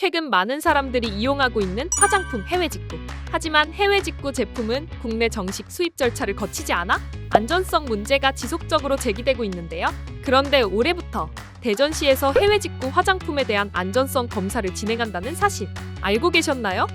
최근 많은 사람들이 이용하고 있는 화장품 해외 직구. 하지만 해외 직구 제품은 국내 정식 수입 절차를 거치지 않아 안전성 문제가 지속적으로 제기되고 있는데요. 그런데 올해부터 대전시에서 해외 직구 화장품에 대한 안전성 검사를 진행한다는 사실 알고 계셨나요?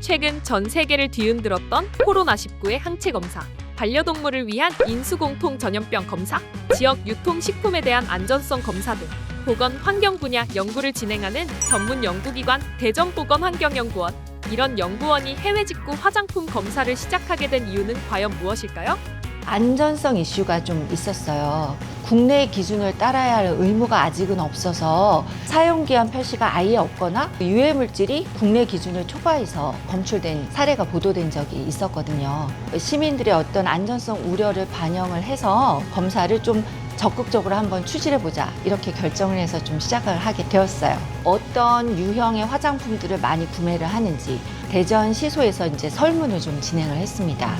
최근 전 세계를 뒤흔들었던 코로나19의 항체 검사, 반려동물을 위한 인수공통 전염병 검사, 지역 유통 식품에 대한 안전성 검사 등 보건 환경 분야 연구를 진행하는 전문 연구기관 대전보건환경연구원. 이런 연구원이 해외 직구 화장품 검사를 시작하게 된 이유는 과연 무엇일까요? 안전성 이슈가 좀 있었어요. 국내 기준을 따라야 할 의무가 아직은 없어서 사용기한 표시가 아예 없거나 유해 물질이 국내 기준을 초과해서 검출된 사례가 보도된 적이 있었거든요. 시민들의 어떤 안전성 우려를 반영을 해서 검사를 좀 적극적으로 한번 추진해 보자 이렇게 결정을 해서 좀 시작을 하게 되었어요. 어떤 유형의 화장품들을 많이 구매를 하는지 대전 시소에서 이제 설문을 좀 진행을 했습니다.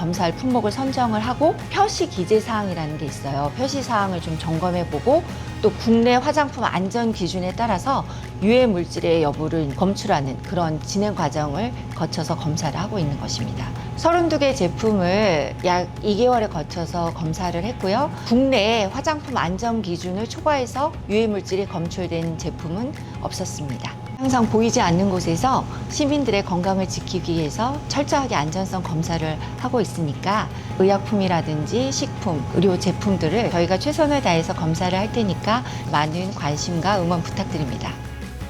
검사할 품목을 선정을 하고 표시 기재 사항이라는 게 있어요. 표시 사항을 좀 점검해 보고 또 국내 화장품 안전 기준에 따라서 유해 물질의 여부를 검출하는 그런 진행 과정을 거쳐서 검사를 하고 있는 것입니다. 32개 제품을 약 2개월에 거쳐서 검사를 했고요. 국내에 화장품 안전 기준을 초과해서 유해 물질이 검출된 제품은 없었습니다. 항상 보이지 않는 곳에서 시민들의 건강을 지키기 위해서 철저하게 안전성 검사를 하고 있으니까 의약품이라든지 식품, 의료 제품들을 저희가 최선을 다해서 검사를 할 테니까 많은 관심과 응원 부탁드립니다.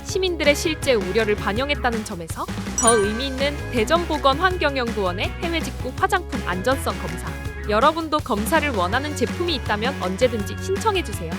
시민들의 실제 우려를 반영했다는 점에서 더 의미 있는 대전보건환경연구원의 해외 직구 화장품 안전성 검사. 여러분도 검사를 원하는 제품이 있다면 언제든지 신청해 주세요.